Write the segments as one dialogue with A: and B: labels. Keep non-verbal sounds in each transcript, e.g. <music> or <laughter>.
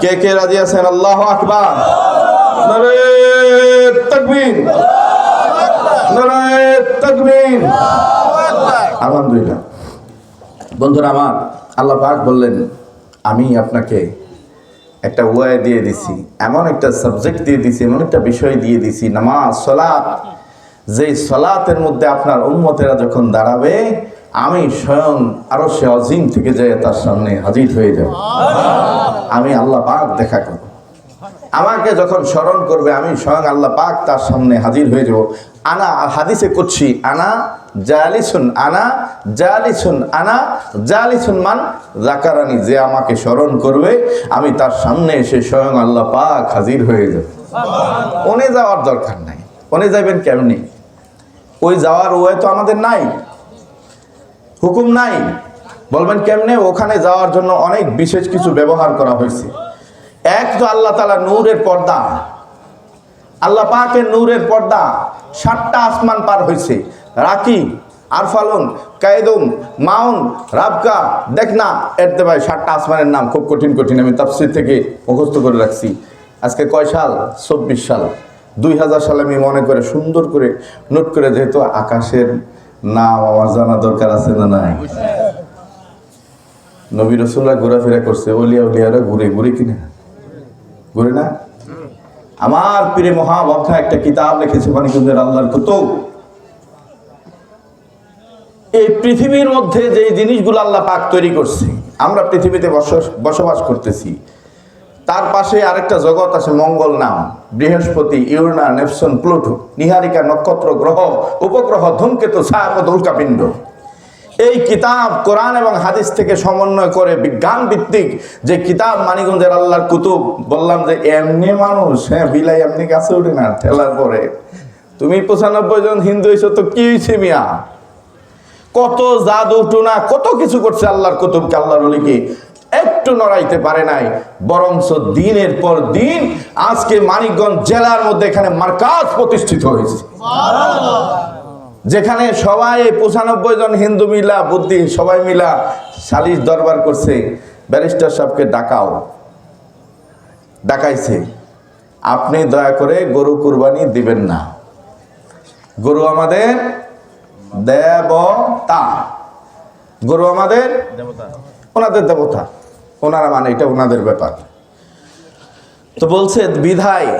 A: কে কে রাজি আছেন? আল্লাহ আকবার। তাকবীর। তাকবীর। আলহামদুলিল্লাহ। বন্ধুরা, আমার আল্লাহ পাক বললেন, আমি আপনাকে একটা ওয়াই দিয়ে দিছি, এমন একটা সাবজেক্ট দিয়ে দিছি, এমন একটা বিষয় দিয়ে দিছি, নামাজ, সলাৎ। যেই সলাতের মধ্যে আপনার উন্মতেরা যখন দাঁড়াবে, আমি স্বয়ং আরও সে অজিম থেকে যায় তার সামনে হাজির হয়ে যাব। আমি আল্লাহ পাক দেখা করব। আমাকে যখন স্মরণ করবে, আমি স্বয়ং আল্লাহ পাক তার সামনে হাজির হয়ে যাব। আনা হাদিসে করছি আনা জালিসুন আনা জালিসুন আনা জালিসুন মান জাকারানি যে আমাকে স্মরণ করবে, আমি তার সামনে এসে স্বয়ং আল্লাহ পাক হাজির হয়ে যাব। ওনে যাওয়ার দরকার নাই। ওনে যাবেন কেমনি? ওই যাওয়ার ওয়ে তো আমাদের নাই। হুকুম নাই। বলবেন কেমনে? ওখানে যাওয়ার জন্য অনেক বিশেষ কিছু ব্যবহার করা হয়েছে। এক তো আল্লাহ তালা নূরের পর্দা। আল্লাহ পাকের নূরের পর্দা সাতটা আসমান পার হয়েছে। রাকি, আরফালুন কায়দুম মাউন, রাবকা দেখ না এরতে ভাই সাতটা আসমানের নাম খুব কঠিন কঠিন আমি তাফসির থেকে মুখস্থ করে রাখছি। আজকে কয় সাল? চব্বিশ সাল। দুই হাজার সালে আমি মনে করে সুন্দর করে নোট করে যেহেতু আকাশের নাম আমার জানা দরকার আছে না নাই? নবী রসুল্লাহ ঘোরাফেরা করছে, অলিয়া উলিয়ারা ঘুরে ঘুরে কিনা? ঘুরে না? আমার পীরে মহাবক্তা একটা কিতাব লিখেছে মানিকগঞ্জের আল্লাহর কুতুব। এই পৃথিবীর মধ্যে যে জিনিসগুলো আল্লাহ পাক তৈরি করছে, আমরা পৃথিবীতে বস- বসবাস করতেছি। তার পাশে আরেকটা জগৎ আছে মঙ্গল নাম, বৃহস্পতি, ইউরনা নেপসন প্লুটো, নিহারিকা নক্ষত্র, গ্রহ, উপগ্রহ, ধূমকেতু ছায়াপথ উল্কাপিণ্ড। এই কিতাব কোরআন এবং হাদিস থেকে সমন্বয় করে বিজ্ঞান ভিত্তিক যে কিতাব মানিগঞ্জের আল্লাহর কুতুব, বললাম যে এমনি মানুষ হ্যাঁ বিলাই এমনি কাছে উঠে না, ঠেলার পরে। তুমি পঁচানব্বই জন হিন্দু হয়েছো তো কি হয়েছে মিয়া? কত জাদু টুনা, কত কিছু করছে আল্লাহর কুতুবকে, আল্লাহর অলিকে একটু নড়াইতে পারে নাই, বরঞ্চ দিনের পর দিন আজকে মানিকগঞ্জ জেলার মধ্যে এখানে মার্কাজ প্রতিষ্ঠিত হয়েছে। যেখানে সবাই পঁচানব্বই জন হিন্দু মিলা, বুদ্ধি, সবাই মিলা সালিশ দরবার করছে, ব্যারিস্টার সাহেবকে ডাকাও, ডাকাইছে। আপনি দয়া করে গরু কুরবানি দিবেন না। গরু আমাদের দেবতা। গরু আমাদের ওনাদের দেবতা। ওনারা মানে এটা ওনাদের ব্যাপার। তো বলছে, বিধায়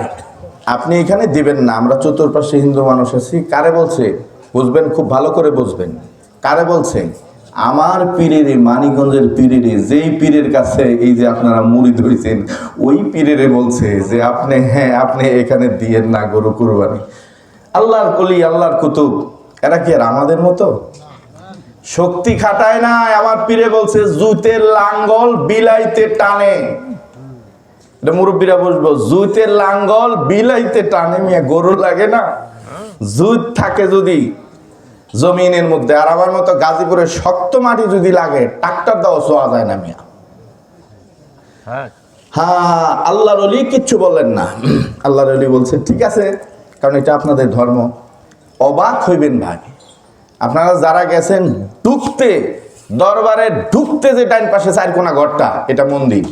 A: আপনি এখানে দিবেন না, আমরা চতুর্পাশে হিন্দু মানুষ আছি। কারে বলছে? বুঝবেন? খুব ভালো করে বুঝবেন। কারে বলছে? আমার পীরের মানিগঞ্জের পীরের। যেই পীরের কাছে এই যে আপনারা মুড়ি ধরেছেন ওই পীরেরে বলছে যে, আপনি হ্যাঁ আপনি এখানে দিয়েন না গরু কুরবানি। আল্লাহর কলি আল্লাহর কুতুব, এরা কি আর আমাদের মতো? শক্তি খাটায় না আমার পীরে বলছে জুতের লাঙ্গল বিলাইতে টানে। এটা মুরব্বীরা বসবো জুতের লাঙ্গল বিলাইতে টানে মিয়া, গরু লাগে না। জুত থাকে যদি জমিনের মধ্যে আর আমার মতো গাজীপুরের শক্ত মাটি যদি লাগে ট্রাক্টর দাও শোয়া যায় না মিয়া। হ্যাঁ। আল্লাহর অলি কিচ্ছু বললেন না। <clears throat> আল্লাহর অলি বলছে ঠিক আছে কারণ এটা আপনাদের ধর্ম। অবাক হইবেন ভাই। আপনারা যারা গেছেন ঢুকতে দরবারে ঢুকতে যে ডাইন পাশে চার কোনা ঘরটা এটা মন্দির।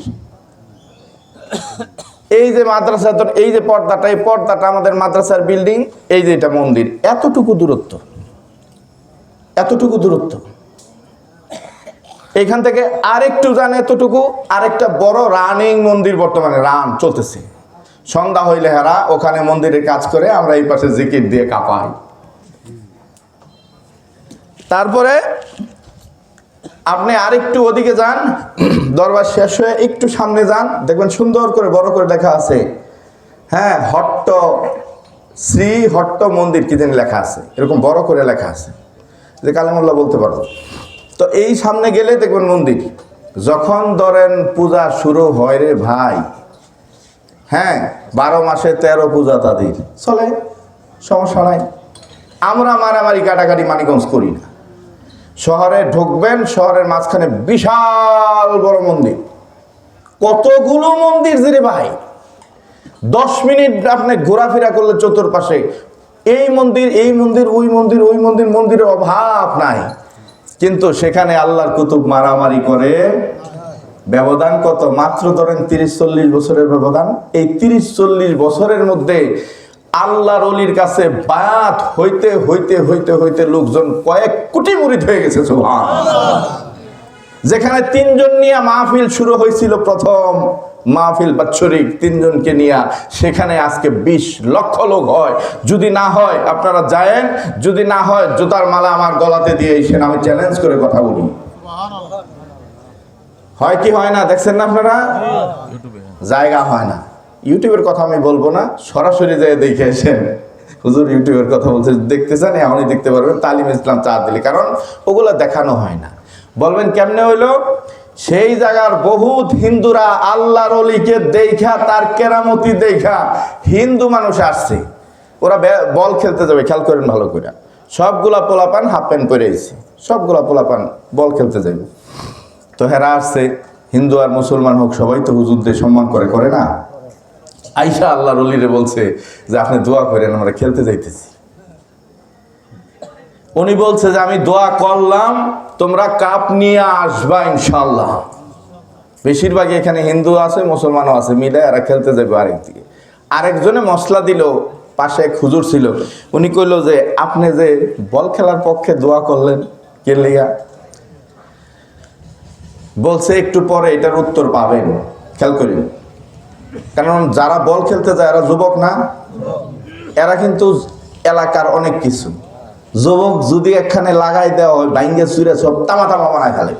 A: এই যে মাদ্রাসা এই যে পর্দাটা, এই পর্দাটা আমাদের মাদ্রাসার বিল্ডিং এই যে এটা মন্দির। এতটুকু দূরত্ব। এতটুকু দূরত্ব। এখান থেকে আরেকটু যান এতটুকু, আরেকটা বড় রানিং মন্দির বর্তমানে রান চলতেছে। সন্ধ্যা হইলে হারা, ওখানে মন্দিরে কাজ করে আমরা এই পাশে জিকির দিয়ে কাঁপাই। তারপরে আপনি আরেকটু ওদিকে যান, দরবার শেষ হয়ে একটু সামনে যান, দেখবেন সুন্দর করে বড় করে লেখা আছে। হ্যাঁ হট্ট শ্রী হট্ট মন্দির কি যেন লেখা আছে, এরকম বড় করে লেখা আছে। যে কালামুল্লাহ বলতে পারব। তো এই সামনে গেলে দেখবেন মন্দির। যখন ধরেন পূজা শুরু হয় রে ভাই হ্যাঁ বারো মাসে তেরো পূজা তাদের। চলে, সমস্যা নাই। আমরা মারামারি, কাটাকাটি মানিগঞ্জ করি না। শহরে ঢুকবেন, শহরের মাঝখানে বিশাল বড় মন্দির। কতগুলো মন্দির যে রে ভাই? দশ মিনিট আপনি ঘোরাফেরা করলে চতুর্পাশে এই মন্দির এই মন্দির, ওই মন্দির ওই মন্দির, মন্দিরের অভাব নাই। কিন্তু সেখানে আল্লাহর কুতুব মারামারি করে। ব্যবধান কত? মাত্র ধরেন তিরিশ চল্লিশ বছরের ব্যবধান। এই তিরিশ চল্লিশ বছরের মধ্যে আল্লাহর অলির কাছে বায়াত হইতে হইতে হইতে হইতে লোকজন কয়েক কোটি মুরিদ হয়ে গেছে সুবহান যেখানে তিনজন নিয়ে মাহফিল শুরু হয়েছিল প্রথম মাহফিল বাৎসরিক তিনজনকে নিয়ে সেখানে আজকে বিশ লক্ষ লোক হয়। যদি না হয় আপনারা যায়েন। যদি না হয় জুতার মালা আমার গলাতে দিয়ে এসেন আমি চ্যালেঞ্জ করে কথা বলি। হয় কি হয় না? দেখছেন না আপনারা? জায়গা হয় না। ইউটিউবের কথা আমি বলব না, সরাসরি যেয়ে দেখে এসেন হুজুর ইউটিউবের কথা বলছে দেখতে চান এমনই দেখতে পারবেন, তালিম ইসলাম চার দিলে। কারণ ওগুলো দেখানো হয় না। বলবেন কেমনে হইল? সেই জায়গার বহুত হিন্দুরা আল্লাহর অলিকে দেখা, তার কেরামতি দেখা, হিন্দু মানুষ আসছে। ওরা বল খেলতে যাবে, খেয়াল করেন ভালো করে। সবগুলা পোলাপান হাফ প্যান্ট পরে এসেছে। সবগুলা পোলাপান বল খেলতে যাবে। তো হেরা আসছে, হিন্দু আর মুসলমান হোক, সবাই তো হুজুরদের সম্মান করে করে না? আইসা আল্লাহ রলিরে বলছে যে, আপনি দোয়া করেন, আমরা খেলতে যাইতেছি। উনি বলছে যে, আমি দোয়া করলাম, তোমরা কাপ নিয়ে আসবা ইনশাল্লাহ বেশিরভাগই এখানে হিন্দু আছে, মুসলমানও আছে মিলে এরা খেলতে যাবে আরেক দিকে। আরেকজনে মশলা দিল, পাশে এক হুজুর ছিল। উনি কইল যে, আপনি যে বল খেলার পক্ষে দোয়া করলেন, কে লিগা বলছে, একটু পরে এটার উত্তর পাবেন, খেয়াল করিন। কারণ যারা বল খেলতে যায়, এরা যুবক না। এরা কিন্তু এলাকার অনেক কিছু। যুবক যদি একখানে লাগাই দেওয়া হয় বাইঙ্গে চুরে সব তামা তামা বানায় ফেলে।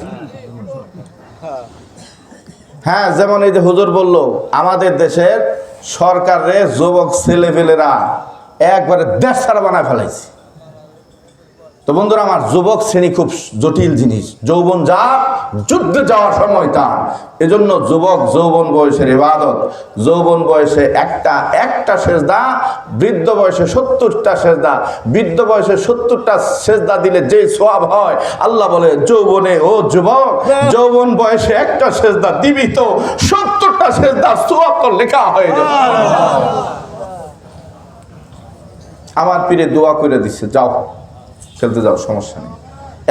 A: হ্যাঁ যেমন এই যে হুজুর বলল, আমাদের দেশের সরকারে যুবক ছেলেপেলেরা একবারে দেশ ছাড়া বানায় ফেলাইছে। তো বন্ধুরা আমার যুবক শ্রেণি খুব জটিল জিনিস। যৌবন যা যুদ্ধে যাওয়ার সময় তা। এজন্য যুবক যৌবন বয়সের ইবাদত। যৌবন বয়সে একটা একটা সেজদা বৃদ্ধ বয়সে সত্তরটা সেজদা। বৃদ্ধ বয়সে সত্তরটা সেজদা দিলে যে সোয়াব হয় আল্লাহ বলে যৌবনে ও যুবক যৌবন বয়সে একটা সেজদা দিবি তো সত্তরটা সেজদা সোয়াব তো লেখা হয়ে যাবে। আমার পীরে দোয়া করে দিচ্ছে যাও। খেলতে যাও, সমস্যা নেই।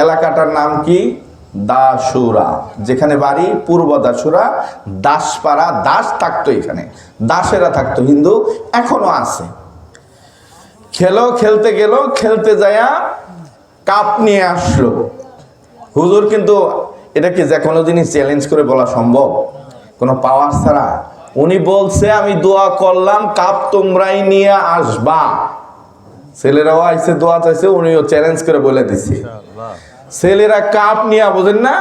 A: এলাকাটার নাম কি? দাসুরা যেখানে বাড়ি, পূর্ব দাসুরা দাসপাড়া, দাস থাকতো এখানে। দাসেরা থাকতো, হিন্দু, এখনও আছে। খেলো, খেলতে গেল, খেলতে যায়া কাপ নিয়ে আসলো। হুজুর, কিন্তু এটা কি যে কোনো জিনিস চ্যালেঞ্জ করে বলা সম্ভব? কোনো পাওয়ার ছাড়া? উনি বলছে, আমি দোয়া করলাম, কাপ তোমরাই নিয়ে আসবা। ছেলেরাও আইসে দোয়া চাইছে উনিও চ্যালেঞ্জ করে বলে দিছে। ছেলেরা কাপ নিয়ে বোঝেন না?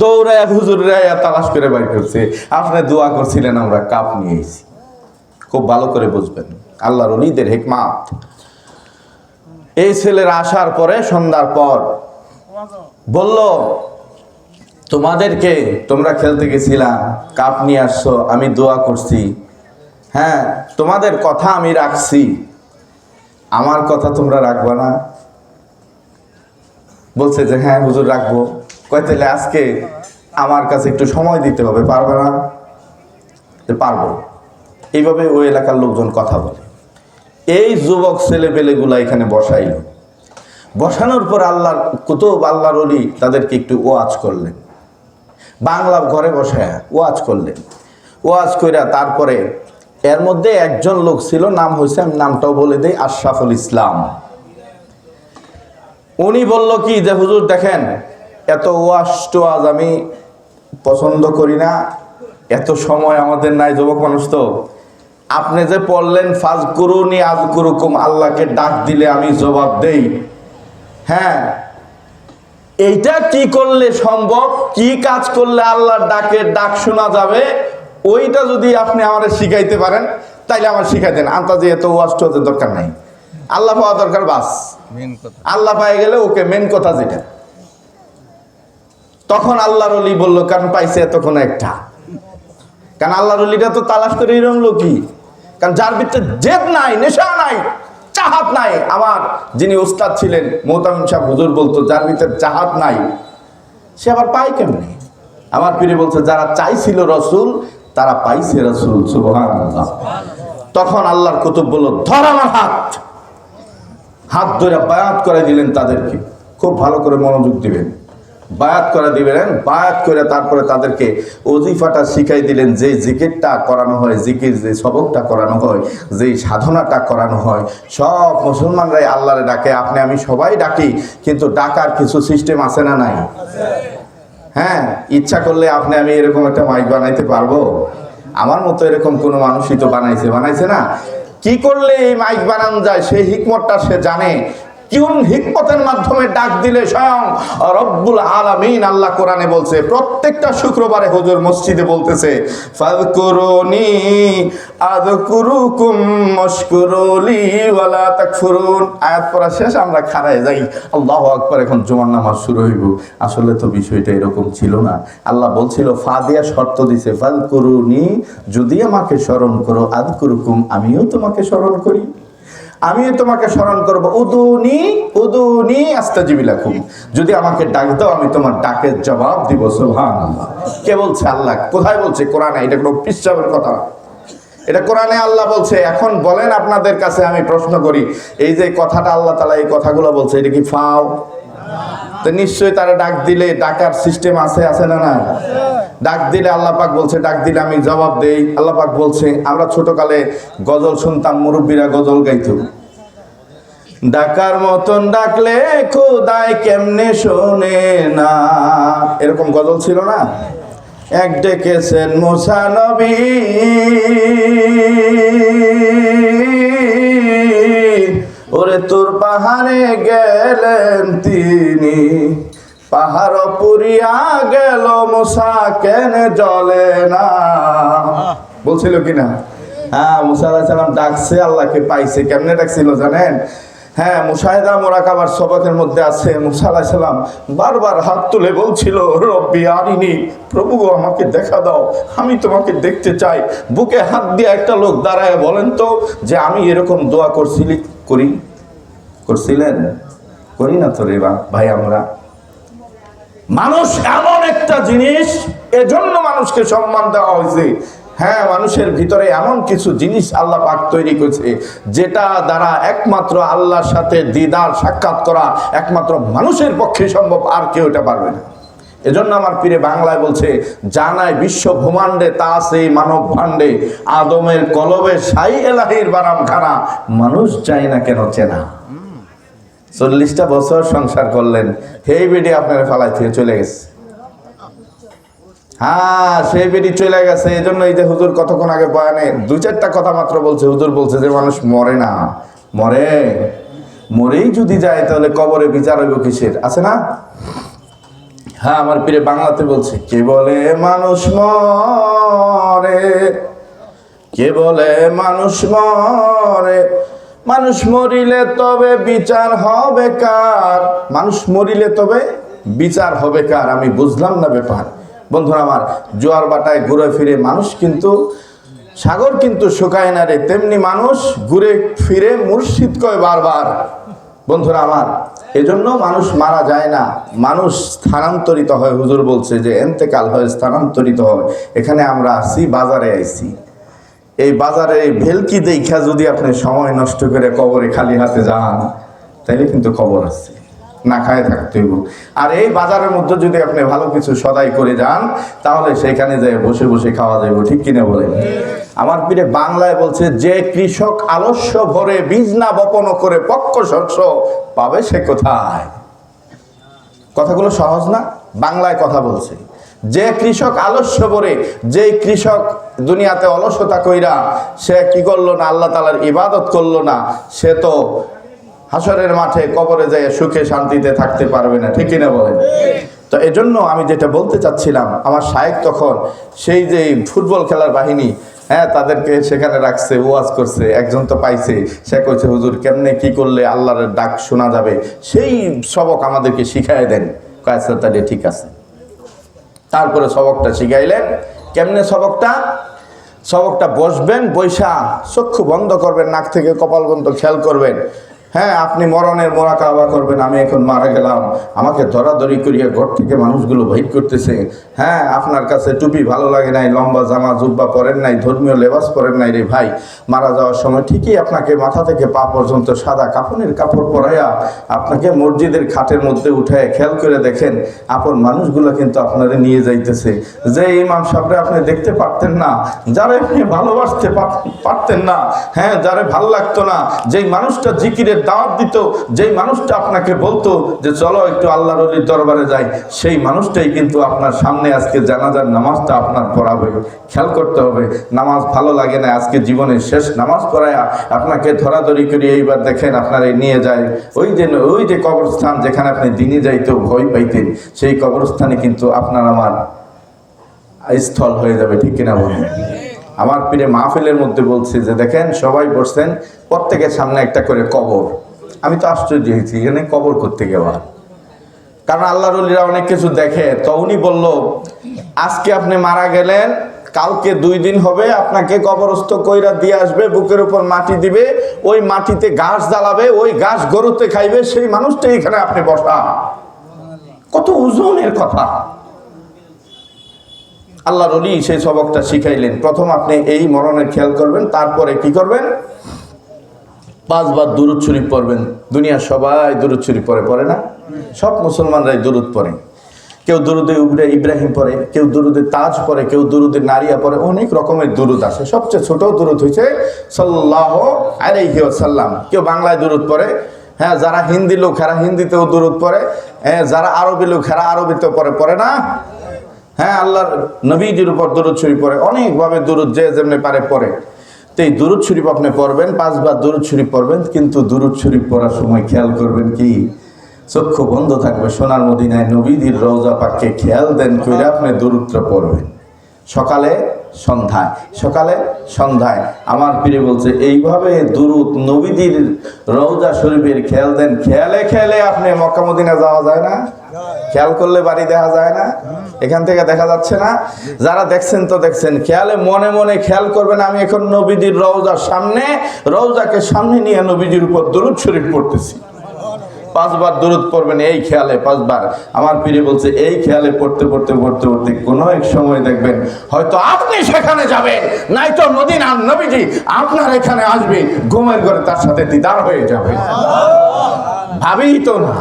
A: দৌড়ায় হুজুরায় তালাশ করে বাড়ি করছে। আপনি দোয়া করছিলেন আমরা কাপ নিয়ে এসেছি খুব ভালো করে বুঝবেন। আল্লাহর অলিদের হেকমাত। এই ছেলেরা আসার পরে সন্ধ্যার পর বলল তোমাদেরকে তোমরা খেলতে গেছিলাম কাপ নিয়ে আসছো আমি দোয়া করছি। হ্যাঁ তোমাদের কথা আমি রাখছি। আমার কথা তোমরা রাখবা না? বলছে যে হ্যাঁ হুজুর, রাখব। কয়, তাহলে আজকে আমার কাছে একটু সময় দিতে হবে, পারবে না? পারব। এইভাবে ওই এলাকার লোকজন কথা বলে। এই যুবক ছেলে পেলেগুলা এখানে বসাইল। বসানোর পর আল্লাহর কুতুব, আল্লাহর অলি তাদেরকে একটু ওয়াজ করলেন। বাংলা ঘরে বসায় ওয়াজ করলেন। ওয়াজ কইরা তারপরে এর মধ্যে একজন লোক ছিল, নাম হয়েছে আমি নামটাও বলে দেই, আশরাফুল ইসলাম। উনি বলল কি, যে হুজুর দেখেন, এত ওয়াজ টোয়াজ আমি পছন্দ করি না, এত সময় আমাদের নাই, যুবক মানুষ তো। আপনি যে পড়লেন ফাজ করুনি আজ করুকুম আল্লাহকে ডাক দিলে আমি জবাব দেই। হ্যাঁ এইটা কি করলে সম্ভব? কি কাজ করলে আল্লাহর ডাকের ডাক শোনা যাবে? ওইটা যদি আপনি আমাদের শিখাইতে পারেন তাইলে আমার শিখাই দেন। আন্তাজে এত ওয়াস্ট হতে দরকার নাই। আল্লাহ পাওয়া দরকার বাস। আল্লাহ পাই গেলে ওকে মেন কথা যেটা। তখন আল্লাহর অলি বলল কারণ পাইছে এতক্ষণ একটা। কারণ আল্লাহর অলিটা তো তালাশ করে এরকম লোকই। কারণ যার ভিতরে জেদ নাই নেশা নাই চাহাত নাই। আমার যিনি ওস্তাদ ছিলেন মোহতামিম সাহেব হুজুর বলতো যার ভিতরে চাহাত নাই সে আবার পায় কেমনে? আমার পীরে বলছে যারা চাইছিল রসুল তারা পাইছে রসুল সুবহান তখন আল্লাহর কুতুব বলল, ধর আমার হাত। হাত ধরে বায়াত করে দিলেন তাদেরকে। খুব ভালো করে মনোযোগ দিবেন। বায়াত করে দিবেন, বায়াত করে তারপরে তাদেরকে অজিফাটা শিখাই দিলেন, যে জিকিরটা করানো হয়, জিকির যে সবকটা করানো হয়, যে সাধনাটা করানো হয়, সব মুসলমানরাই আল্লাহরে ডাকে, আপনি, আমি সবাই ডাকি, কিন্তু ডাকার কিছু সিস্টেম আছে না নাই? হ্যাঁ ইচ্ছা করলে আপনি আমি এরকম একটা মাইক বানাইতে পারব। আমার মতো এরকম কোনো মানুষই তো বানাইছে বানাইছে না। কি করলে এই মাইক বানানো যায়? সেই হিকমতটা সে জানে। কোন হিকমতের মাধ্যমে ডাক দিলে স্বয়ং রব্বুল আলামিন আল্লাহ কোরআনে বলছে, প্রত্যেকটা শুক্রবারে হুজুর মসজিদে বলতেছে ফাযকুরুনি আযকুরুকুম মশকুরুলি ওয়ালা তাকফুরুন। আয়াত পড়া শেষ, আমরা খাড়ায় যাই। আল্লাহু আকবার, এখন জুমার নামাজ শুরু হইব। আসলে তো বিষয়টা এরকম ছিল না। আল্লাহ বলছিল ফা দিয়া শর্ত দিছে ফাযকুরুনি যদি আমাকে স্মরণ করো আযকুরুকুম আমিও তোমাকে স্মরণ করি। আমি তোমাকে স্মরণ করব, উদুনি উদুনি আস্তাজিবিলাকুম যদি আমাকে ডাক দাও, আমি তোমার ডাকের জবাব দিব সুহান কে বলছে আল্লাহ? কোথায় বলছে? কোরআনে? এটা কোনো পিসাবের কথা। এটা কোরআনে আল্লাহ বলছে, এখন বলেন আপনাদের কাছে, আমি প্রশ্ন করি। এই যে কথাটা আল্লাহ তালা এই কথাগুলো বলছে, এটা কি ফাও? তো নিশ্চয়ই তারা ডাক দিলে ডাকার সিস্টেম আছে আছে না না ডাক দিলে আল্লাহ পাক বলছে, ডাক দিলে আমি জবাব দেই। আল্লাহ পাক বলছে, আমরা ছোটকালে গজল শুনতাম, মুরব্বীরা গজল গাইত। ডাকার মতন ডাকলে খোদায় কেমনে শোনে না? এরকম গজল ছিল না? এক ডেকেছেন মুসা পাহাড়ে গেলেন তিনি। পাহাড় পুরিয়া গেল মুসা কেন জলে না? বলছিল কিনা? হ্যাঁ মুসা আলাহ সালাম ডাকছে, আল্লাহকে পাইছে। কেমনে ডাকছিল জানেন? হ্যাঁ মুশাহিদা মোরাকাবার সবকের মধ্যে আছে। মুসা আলাহ বারবার হাত তুলে বলছিল, রব্বি আরিনি, প্রভু আমাকে দেখা দাও, আমি তোমাকে দেখতে চাই। বুকে হাত দিয়ে একটা লোক দাঁড়ায় বলেন তো, যে আমি এরকম দোয়া করছিলি করি। করছিলেন? করি না তো রেবা, ভাই আমরা। মানুষ এমন একটা জিনিস, এজন্য মানুষকে সম্মান দেওয়া হয়েছে। হ্যাঁ মানুষের ভিতরে এমন কিছু জিনিস আল্লাহ পাক তৈরি করেছে, যেটা দ্বারা একমাত্র আল্লাহর সাথে দিদার সাক্ষাৎ করা একমাত্র মানুষের পক্ষে সম্ভব, আর কেউ এটা পারবে না। এজন্য আমার পীরে বাংলায় বলছে, জানায় বিশ্ব ভূমাণ্ডে তা সেই মানব ভাণ্ডে, আদমের কলবে সাই এলাহির বারাম খানা মানুষ চাই না কেন চেনা। চল্লিশটা বছর সংসার করলেন। সেই বেডি আপনার ফালাই থেকে চলে গেছে। হ্যাঁ সেই বেডি চলে গেছে এই জন্য এই যে হুজুর কতক্ষণ আগে বয়ানে, দু চারটা কথা মাত্র বলছে, হুজুর বলছে যে মানুষ মরে না। মরে? মরেই যদি যায়, তাহলে কবরে বিচার হইব কিসের? আছে না? হ্যাঁ আমার পীরে বাংলাতে বলছে, কে বলে মানুষ মরে? কে বলে মানুষ মরে? মানুষ মরিলে তবে বিচার হবে কার? মানুষ মরিলে তবে বিচার হবে কার? আমি বুঝলাম না ব্যাপার। বন্ধুরা আমার, জোয়ার বাটায় ঘুরে ফিরে মানুষ কিন্তু, সাগর কিন্তু শুকায় না রে। তেমনি মানুষ ঘুরে ফিরে মুর্শিদ কয় বারবার। বন্ধুরা আমার, এজন্য মানুষ মারা যায় না। মানুষ স্থানান্তরিত হয়। হুজুর বলছে যে, এন্তেকাল হয়, স্থানান্তরিত হয়। এখানে আমরা আসি, বাজারে আইছি এই বাজারে এই ভেলকি দেখা যদি আপনি সময় নষ্ট করে কবরে খালি হাতে যান, তাইলে কিন্তু খবর আছে। না খায় থাকতে হইব। আর এই বাজারের মধ্যে যদি আপনি ভালো কিছু সদাই করে যান, তাহলে সেখানে যায় বসে বসে খাওয়া যাইব। ঠিক কিনা বলেন? আমার পীরে বাংলায় বলছে, যে কৃষক আলস্য ভরে বীজ না বপন করে পক্ষ শস্য পাবে সে কোথায়? কথাগুলো সহজ না? বাংলায় কথা বলছে। যে কৃষক আলস্য করে যে কৃষক দুনিয়াতে অলসতা কইরা সে কি করল না, আল্লাহ তালার ইবাদত করল না, সে তো হাসরের মাঠে কবরে যায় সুখে শান্তিতে থাকতে পারবে না। ঠিক কিনা বলেন? তো এজন্য আমি যেটা বলতে চাচ্ছিলাম, আমার শায়েক তখন সেই যে ফুটবল খেলার বাহিনী হ্যাঁ তাদেরকে সেখানে রাখছে, ওয়াজ করছে, একজন তো পাইছে। সে কইছে, হুজুর, কেমনে কি করলে আল্লাহর ডাক শোনা যাবে? সেই সবক আমাদেরকে শিখাই দেন। কয়েছে তাহলে ঠিক আছে। তারপরে সবকটা শিখাইলেন। কেমনে সবকটা? সবকটা বসবেন বৈশা চক্ষু বন্ধ করবেন, নাক থেকে কপাল বন্ধ খেয়াল করবেন। হ্যাঁ আপনি মরণের মোরাকাবা করবেন, আমি এখন মারা গেলাম। আমাকে ধরাধরি করিয়া ঘর থেকে মানুষগুলো ভেট করতেছে। হ্যাঁ আপনার কাছে টুপি ভালো লাগে নাই, লম্বা জামা, জুব্বা পরেন নাই, ধর্মীয় লেবাস পরেন নাই রে ভাই। মারা যাওয়ার সময় ঠিকই আপনাকে মাথা থেকে পা পর্যন্ত সাদা কাপড়ের কাপড় পরাইয়া আপনাকে মসজিদের খাটের মধ্যে উঠায় খেয়াল করে দেখেন, আপন মানুষগুলো কিন্তু আপনারে নিয়ে যাইতেছে। যে ইমাম সাহেবরে আপনি দেখতে পারতেন না, যারা আপনি ভালোবাসতে পার- পারতেন না হ্যাঁ যারা ভালো লাগতো না, যেই মানুষটা জিকিরের দাওয়াত দিত, যেই মানুষটা আপনাকে বলতো যে চলো একটু আল্লাহ রলির দরবারে যাই, সেই মানুষটাই কিন্তু আপনার সামনে আজকে জানাজার নামাজটা আপনার পড়াবে। খেয়াল করতে হবে, নামাজ ভালো লাগে না, আজকে জীবনের শেষ নামাজ পড়ায়া আপনাকে ধরাধরি করে এইবার দেখেন আপনারা নিয়ে যায়। ওই যে ওই যে কবরস্থান যেখানে আপনি দিনে যাইতেও ভয় পাইতেন, সেই কবরস্থানে কিন্তু আপনার আমার স্থল হয়ে যাবে, ঠিক কিনা বলুন? আমার পীরে মাহফিলের মধ্যে বলছে যে, দেখেন, সবাই বসছেন, প্রত্যেকের সামনে একটা করে কবর। আমি তো আশ্চর্য হয়েছি, এখানে কবর করতে গেওয়া কারণ আল্লাহ রলিরা অনেক কিছু দেখে। তো উনি বলল, আজকে আপনি মারা গেলেন, কালকে দুই দিন হবে আপনাকে কবরস্থ কইরা দিয়ে আসবে, বুকের উপর মাটি দিবে, ওই মাটিতে ঘাস জ্বালাবে, ওই ঘাস গরুতে খাইবে, সেই মানুষটাই এখানে আপনি বসা। কত ওজনের কথা। আল্লাহ রলি সেই সবকটা শিখাইলেন। প্রথম আপনি এই মরণের খেয়াল করবেন, তারপরে কি করবেন? পাঁচবার দুরুদ শরীফ পড়বেন। দুনিয়ার সবাই দুরুদ শরীফ পরে পড়ে না? সব মুসলমানরাই দুরুদ পড়ে। কেউ দুরুদে উবরে ইব্রাহিম পরে কেউ দুরুদে তাজ পরে কেউ দুরুদে নারিয়া পরে অনেক রকমের দুরুদ আছে সবচেয়ে ছোট দুরুদ হয়েছে সাল্লাহ আলাইহি সাল্লাম কেউ বাংলায় দুরুদ পড়ে হ্যাঁ যারা হিন্দি লোক, এরা হিন্দিতেও দুরুদ পড়ে হ্যাঁ যারা আরবি লোক, এরা আরবিতেও পরে পড়ে না? হ্যাঁ আল্লাহর নবীজির উপর দরুদ শরীফ পড়ে, অনেকভাবে দরুদ যে যেমনি পারে পড়ে। তো এই দুরুদ শরীফ আপনি পড়বেন, পাঁচবার দুরুদ শরীফ পড়বেন, কিন্তু দুরুদ শরীফ পড়ার সময় খেয়াল করবেন কি? চক্ষু বন্ধ থাকবে, সোনার মদিনায় নবীদের রওজা পাককে খেয়াল দেন কইরা আপনি দূরত্ব পড়বেন। সকালে সন্ধ্যায় সকালে সন্ধ্যায়। আমার পীরে বলছে, এইভাবে দুরুদ নবীদের রওজা শরীফের খেয়াল দেন, খেয়ালে খেয়ালে আপনি মক্কা মদিনা যাওয়া যায় না? খেয়াল করলে বাড়ি দেখা যায় না, এখান থেকে দেখা যাচ্ছে না। যারা দেখছেন তো দেখছেন, খেয়ালে মনে মনে খেয়াল করবেন, আমি এখন নবীজির রওজার সামনে, রওজাকে সামনে নিয়ে নবীজির উপর দরুদ শরীফ পড়তেছি। পাঁচবার দূরত পড়বেন এই খেয়ালে, পাঁচবার। আমার পীরে বলছে, এই খেয়ালে পড়তে পড়তে পড়তে পড়তে কোনো এক সময় দেখবেন, হয়তো আপনি সেখানে যাবেন, নাই তো মদিনার নবীজি আপনার এখানে আসবে, ঘুমের ঘরে তার সাথে দিদার হয়ে যাবে। ভাবেই তো না।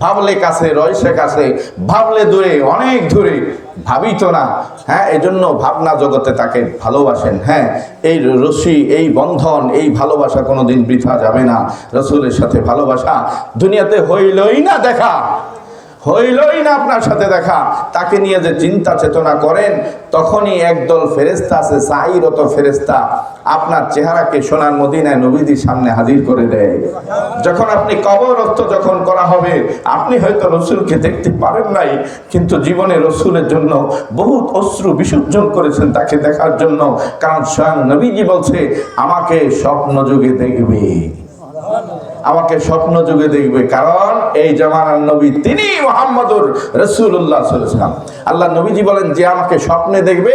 A: ভাবলে কাছে, রয়েছে কাছে, ভাবলে দূরে, অনেক দূরে। ভাবিত না। হ্যাঁ এই জন্য ভাবনা জগতে তাকে ভালোবাসেন। হ্যাঁ এই রশি এই বন্ধন, এই ভালোবাসা কোনোদিন বৃথা যাবে না। রসুলের সাথে ভালোবাসা দুনিয়াতে হইলই না দেখা। হইলই না আপনার সাথে দেখা। তাকে নিয়ে যে চিন্তা চেতনা করেন, তখনই একদল ফেরেস্তা আছে সাইরত ফেরেস্তা আপনার চেহারাকে সোনার মদিনায় নবীদের সামনে হাজির করে দেয়। যখন আপনি কবরস্থ যখন করা হবে, আপনি হয়তো রসুলকে দেখতে পারেন নাই, কিন্তু জীবনে রসুলের জন্য বহুত অশ্রু বিসর্জন করেছেন তাকে দেখার জন্য। কারণ স্বয়ং নবীজি বলছে, আমাকে স্বপ্ন যুগে দেখবে। আমাকে স্বপ্ন যুগে দেখবে। কারণ এই জামানার নবী তিনি মোহাম্মদুর রসুল্লাহ সাল্লাম আল্লাহ নবীজি বলেন, যে আমাকে স্বপ্নে দেখবে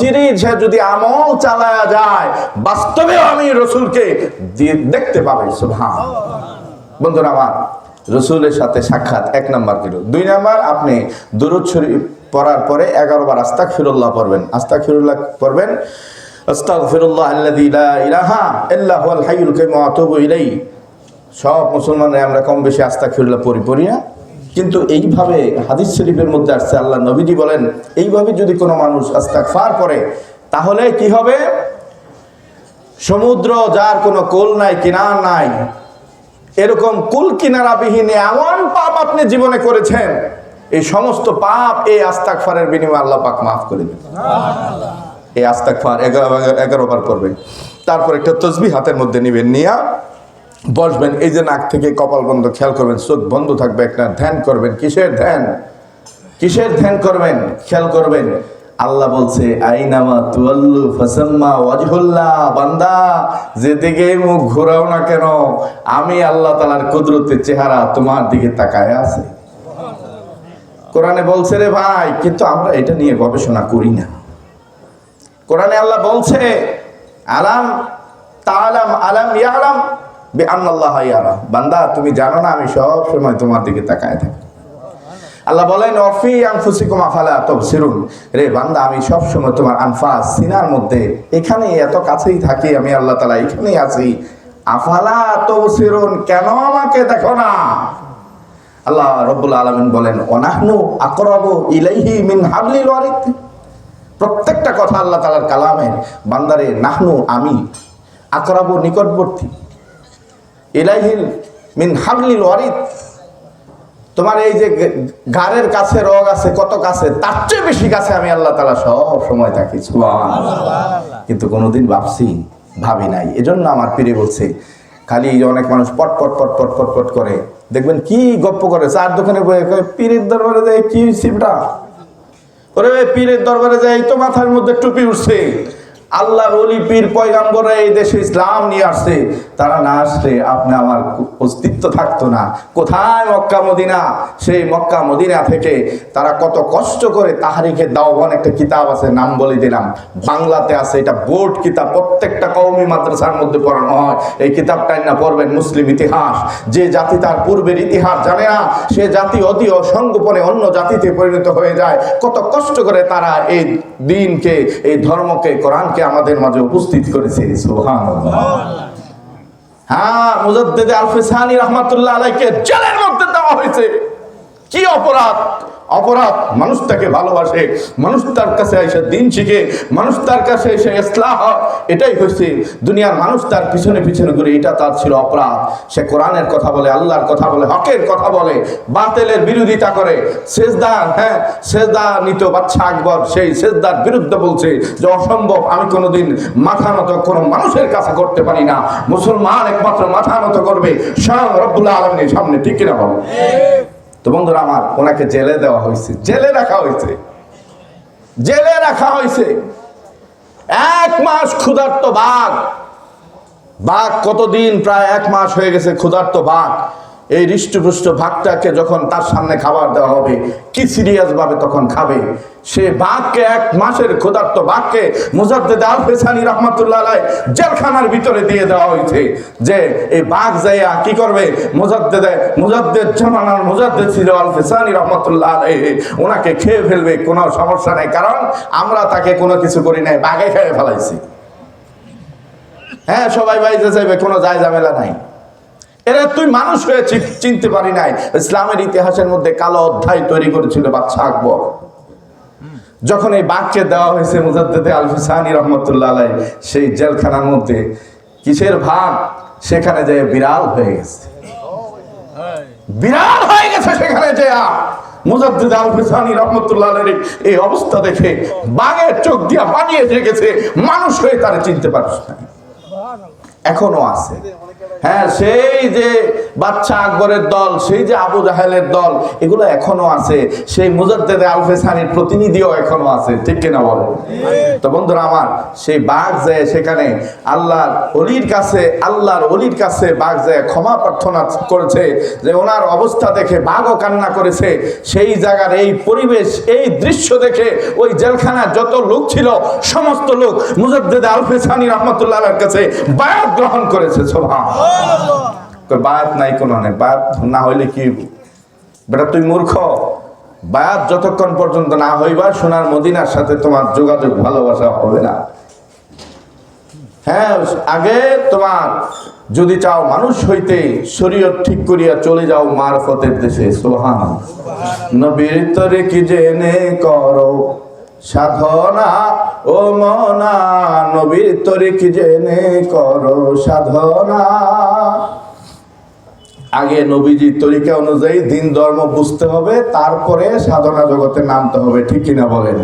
A: চিরি যে যদি আমল চালায়া যায় বাস্তবে আমি রসুলকে দেখতে পাবে। সুবহান। বন্ধুরা আমার, রসুলের সাথে সাক্ষাৎ এক নাম্বার কিলো। দুই নাম্বার, আপনি দুরুদ শরীফ পড়ার পরে এগারো বার আস্তাক ফিরুল্লাহ পড়বেন। আস্তাক ফিরুল্লাহ পড়বেন, আস্তাগফিরুল্লাহ আল্লাযী লা ইলাহা ইল্লা হুয়াল হাইয়ুল কাইয়ুম ওয়া আতুবু সব মুসলমানরা আমরা কম বেশি আস্থা ফিরুল্লাহ পড়ি পড়ি না। কিন্তু এইভাবে হাদিস শরীফের মধ্যে আসছে, আল্লাহ নবীজি বলেন, এইভাবে যদি কোনো মানুষ আস্তাক ফার করে, তাহলে কি হবে? সমুদ্র যার কোনো কোল নাই, কিনার নাই, এরকম কুল কিনারাবিহীন এমন পাপ আপনি জীবনে করেছেন, এই সমস্ত পাপ এই আস্তাক ফারের বিনিময়ে আল্লাহ পাক মাফ করে দেবেন। এই আস্তাক ফার এগারো বার করবেন। তারপর একটা তসবি হাতের মধ্যে নিবেন, নিয়া বসবেন, এই যে নাক থেকে কপাল বন্ধ, খেয়াল করবেন, চোখ বন্ধ থাকবে, একটা ধ্যান করবেন। কিসের ধ্যান? কিসের ধ্যান করবেন? খেয়াল করবেন। আল্লাহ বলছে, আইনামা তুয়াল্লু বান্দা, যেদিকে মুখ ঘোরাও না কেন, আমি আল্লাহ কুদরতের চেহারা তোমার দিকে তাকায় আছে। কোরআনে বলছে রে ভাই, কিন্তু আমরা এটা নিয়ে গবেষণা করি না। কোরআনে আল্লাহ বলছে, আলাম তালাম আলাম ইয়ালাম বে আন্নাল্লাহ ইয়ারা। বান্দা, তুমি জানো না, আমি সব সময় তোমার দিকে তাকায় থাকি। আল্লাহ বলেন, অফি আনফুসিকুম আফালা তুবসিরুন। রে বান্দা, আমি সব সময় তোমার আনফাস, সিনার মধ্যে এখানে এত কাছেই থাকি, আমি আল্লাহ তাআলা এখানেই আছি। আফালা তুবসিরুন, কেন আমাকে দেখো না? আল্লাহ রব্বুল আলামিন বলেন অনাহনু আকরাবু ইলাইহি মিন হাবলিল ওয়ারিদ। প্রত্যেকটা কথা আল্লাহ তাআলার কালামে বান্দারে, নাহনু আমি আকরাবু নিকটবর্তী। ইলাইহিল মিন হাবলিল ওয়ারিদ। তোমার এই যে গাড়ের কাছে রগ আছে কত কাছে? তার চেয়ে বেশি কাছে আমি আল্লাহ তালা সব সময় থাকি কিন্তু কোনোদিন ভাবছি ভাবি নাই। এজন্য আমার পীরে বলছে খালি অনেক মানুষ পট পট পট পট পট পট করে। দেখবেন কি গপ্প করে চার দোকানে বয়ে কয়, পীরের দরবারে যায় কি সিমটা? ওরে পীরের দরবারে যায় তো মাথার মধ্যে টুপি উঠছে। আল্লাহর অলি পীর, পয়গাম্বররা এই দেশে ইসলাম নিয়ে আসছে। তারা না আসলে আপনি আমার অস্তিত্ব থাকতো না। কোথায় মক্কা, মদিনা? সেই মক্কা, মদিনা থেকে তারা কত কষ্ট করে তাহারিকে দাওয়ান একটা কিতাব আছে, নাম বলে দিলাম। বাংলাতে আছে, এটা বোর্ড কিতাব, প্রত্যেকটা কওমি মাদ্রাসার মধ্যে পড়ানো হয়। এই কিতাবটাই না পড়বেন মুসলিম ইতিহাস। যে জাতি তার পূর্বের ইতিহাস জানে না, সে জাতি অতি অসংগোপনে অন্য জাতিতে পরিণত হয়ে যায়। কত কষ্ট করে তারা এই দিনকে, এই ধর্মকে, কোরআনকে আমাদের মাঝে উপস্থিত করেছে হ্যাঁ মুজাদ্দেদে আলফিসানি রহমাতুল্লাহ আলাইকে জেলের মধ্যে দেওয়া হয়েছে। কি অপরাধ? অপরাধ, মানুষ তাকে ভালোবাসে, মানুষ তার কাছে এসে দিন শিখে, মানুষ তার কাছে এসে ইসলাহ। এটাই হয়েছে দুনিয়ার মানুষ তার পিছনে পিছনে ঘুরে, এটা তার ছিল অপরাধ। সে কোরআনের কথা বলে, আল্লাহর কথা বলে, হকের কথা বলে, বাতেলের বিরোধিতা করে। সেজদার হ্যাঁ সেজদা নিত বাচ্চা আকবর, সেই সেজদার বিরুদ্ধে বলছে যে, অসম্ভব, আমি কোনোদিন মাথা নত কোনো মানুষের কাছে করতে পারি না। মুসলমান একমাত্র মাথা নত করবে, স্বয়ং রব্বুল্লাহ আলমিনের সামনে। ঠিক কিনা বলো? তো বন্ধুরা আমার ওনাকে জেলে দেওয়া হয়েছে, জেলে রাখা হয়েছে, জেলে রাখা হয়েছে। এক মাস ক্ষুধার্ত বাঘ বাঘ কতদিন? প্রায় এক মাস হয়ে গেছে ক্ষুধার্ত বাঘ। এই হৃষ্টপুষ্ট ভাগটাকে যখন তার সামনে খাবার দেওয়া হবে, কি সিরিয়াস ভাবে তখন খাবে? সে বাঘকে এক মাসের ক্ষুধার্ত বাঘকে মুজাদ্দেদ আল ফেসানি রহমতুল্লাহ জেলখানার ভিতরে দিয়ে দেওয়া হয়েছে যে এই বাঘ যাইয়া কি করবে? মুজাদ্দেদে, মুজাদ্দেদ জামানার মুজাদ্দেদ ছিল আল ফেসানি রহমতুল্লাহ ওনাকে খেয়ে ফেলবে, কোনো সমস্যা নেই। কারণ আমরা তাকে কোনো কিছু করি নাই বাঘে খেয়ে ফেলাইছি। হ্যাঁ সবাই বাড়িতে যাইবে, কোনো যায় ঝামেলা নাই। এরা তুই মানুষ হয়ে চিনতে পারি নাই। ইসলামের ইতিহাসের মধ্যে কালো অধ্যায় তৈরি করেছিল বাচ্চা আকবর। যখন এই বাঘকে দেওয়া হয়েছে মুজাদ্দেদে আলফিসানি রহমতুল্লাহ আলাই সেই জেলখানার মধ্যে কিসের ভাগ সেখানে যে বিড়াল হয়ে গেছে। বিড়াল হয়ে গেছে সেখানে যে মুজাদ্দিদ আল ফিসানি রহমতুল্লাহ আলাইহির এই অবস্থা দেখে বাঘের চোখ দিয়া পানি এসে গেছে। মানুষ হয়ে তারা চিনতে পারছে না। এখনও আছে। হ্যাঁ সেই যে বাচ্চা আকবরের দল, সেই যে আবু জাহেলের দল, এগুলো এখনও আছে। সেই মুজাদ্দেদে আলফেসানির প্রতিনিধিও এখনও আছে। ঠিক কিনা বলেন? তো বন্ধুরা আমার, সেই বাঘ যে সেখানে আল্লাহর অলির কাছে, আল্লাহর অলির কাছে বাঘ যে ক্ষমা প্রার্থনা করেছে, যে ওনার অবস্থা দেখে বাঘও কান্না করেছে, সেই জায়গার এই পরিবেশ, এই দৃশ্য দেখে ওই জেলখানার যত লোক ছিল, সমস্ত লোক মুজাদ্দেদে আলফেসানি রহমতুল্লাহ কাছে বায়াত গ্রহণ করেছে বায়াত নাই কোনো নেই। বায়াত না হইলে কি বেটা তুই মূর্খ। বায়াত যতক্ষণ পর্যন্ত না হইবা সোনার মদিনার সাথে তোমার যোগাযোগ ভালোবাসা হবে না। হ্যাঁ আগে তোমার যদি চাও মানুষ হইতে শরীয়ত ঠিক করিয়া চলে যাও মারফতের দেশে সোহান নবীর তরে কি জেনে করো? সাধনা ও মনা, নবীর তরে কি জেনে করো সাধনা। আগে নবীজির তরিকা অনুযায়ী দিন, ধর্ম বুঝতে হবে, তারপরে সাধনা জগতে নামতে হবে, ঠিক কিনা বলেন?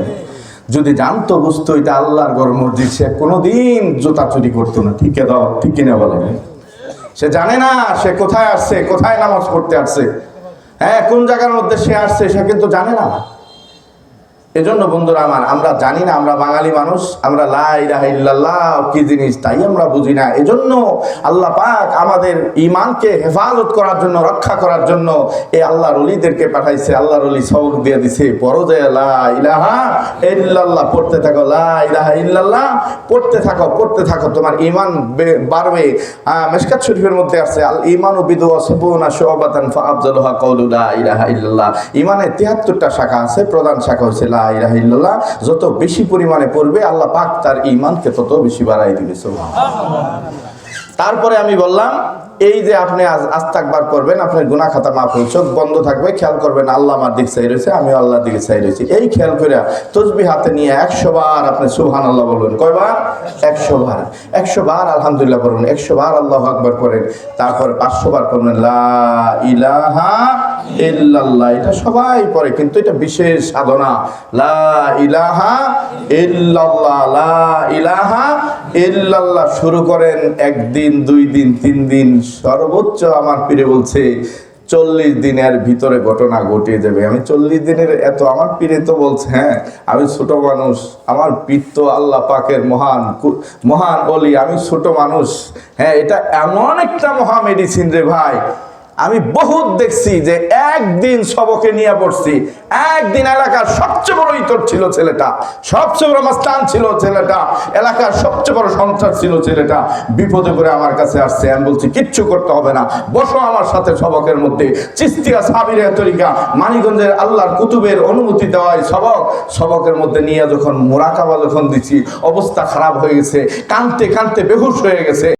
A: যদি জানতো, বুঝতো, এটা আল্লাহর গর মসজিদ, সে কোনোদিন জুতা চুরি করতো না, ঠিক দাও, ঠিক কিনা বলেন? সে জানে না, সে কোথায় আসছে, কোথায় নামাজ পড়তে আসছে। হ্যাঁ কোন জায়গার মধ্যে সে আসছে, সে কিন্তু জানে না। এজন্য বন্ধুরা আমার, আমরা জানি না, আমরা বাঙালি মানুষ, আমরা লা ইলাহা ইল্লাল্লাহ, কি জিনিস তাই আমরা বুঝি না। এজন্য আল্লাহ পাক আমাদের ইমানকে হেফাজত করার জন্য, রক্ষা করার জন্য এই আল্লাহর অলিদেরকে পাঠাইছে, আল্লাহর অলি সবক দিয়ে দিছে। পড়ো যে ইল্লাল্লাহ, পড়তে থাকো, লা ইলাহা ইল্লাল্লাহ, পড়তে থাকো পড়তে থাকো, তোমার ইমান বাড়বে। মেশকাত শরীফের মধ্যে আছে, আল ইমান ও বিদু অসবুনা শুআবাতান ফাআফজালুহা কাউলু লা ইলাহা ইল্লাল্লাহ। ইমানের 73টা শাখা আছে, প্রধান শাখা ইলাহা ইল্লাল্লাহ, যত বেশি পরিমাণে পড়বে, আল্লাহ পাক তার ইমানকে তত বেশি বাড়াই দিবে তারপরে আমি বললাম এই যে আপনি আস্তাকবার করবেন, আপনার গুনাহ খাতা মাফ হয়ে চোখ বন্ধ থাকবে, খেয়াল করবেন আল্লাহ আমার দিক চাই রয়েছে আমিও আল্লাহর দিকে চাই রয়েছি এই খেয়াল করে তসবি হাতে নিয়ে একশো বার আপনি সুহান আল্লাহ বলবেন। কয়বার? একশো বার। একশো বার আলহামদুলিল্লাহ বলবেন একশো বার আল্লাহ আকবার করেন তারপরে পাঁচশো বার করবেন লা ইলাহা এটা সবাই পড়ে, কিন্তু এটা বিশেষ সাধনা। লা ইলাহা ইল্লাল্লাহ, লা ইল্লাল্লাহ শুরু করেন একদিন, দুই দিন, তিন দিন। সর্বোচ্চ আমার পীরে বলছে, চল্লিশ দিনের ভিতরে ঘটনা ঘটিয়ে যাবে আমি চল্লিশ দিনের, এত আমার পীরে তো বলছে হ্যাঁ আমি ছোট মানুষ, আমার পীর তো আল্লাহ পাকের মহান মহান বলি আমি ছোট মানুষ। হ্যাঁ এটা এমন একটা মহা মেডিসিন রে ভাই। আমি বহুত দেখছি যে একদিন সবকে নিয়ে পড়ছি। একদিন এলাকার সবচেয়ে বড় ইতর ছিল ছেলেটা, সবচেয়ে বড় মাস্তান ছিল ছেলেটা, এলাকার সবচেয়ে বড় সন্ত্রাস ছিল ছেলেটা। বিপদে করে আমার কাছে আসছে, আমি বলছি, কিচ্ছু করতে হবে না, বসো আমার সাথে সবকের মধ্যে। চিস্তিয়া সাবিরের তরিকা মানিগঞ্জের আল্লাহর কুতুবের অনুমতি দেওয়ায় সবক, সবকের মধ্যে নিয়ে যখন মোরাকাবা যখন দিছি, অবস্থা খারাপ হয়ে গেছে, কানতে কানতে বেহুশ হয়ে গেছে।